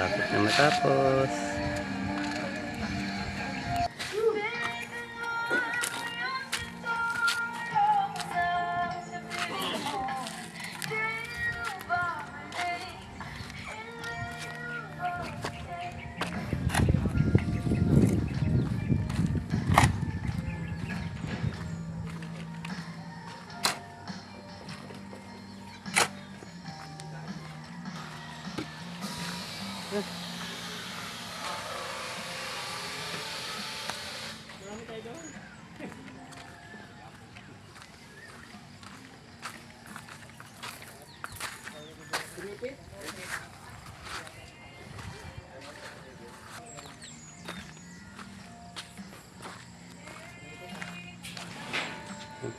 Lapit na matapos. Yan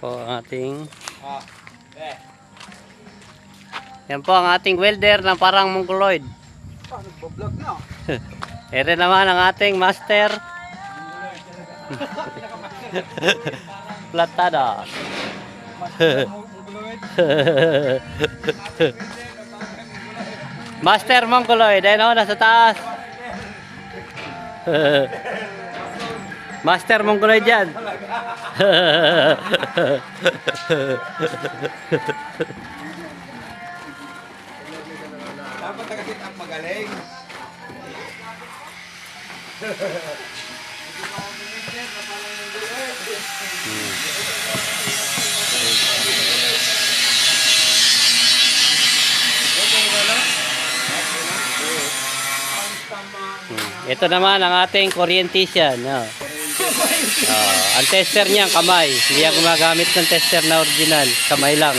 po ang ating Yan po ang ating welder na parang mongoloid. Ah, nagbablog na. Ere naman ang ating master. Platada. master mongoloid. Ayun o, nasa taas. master mongoloid yan. Nakasit ang magaling. Hmm. Ito naman ang ating orientation. No? Oh, ang tester niya, kamay. Hindi yan gumagamit ng tester na original. Kamay lang.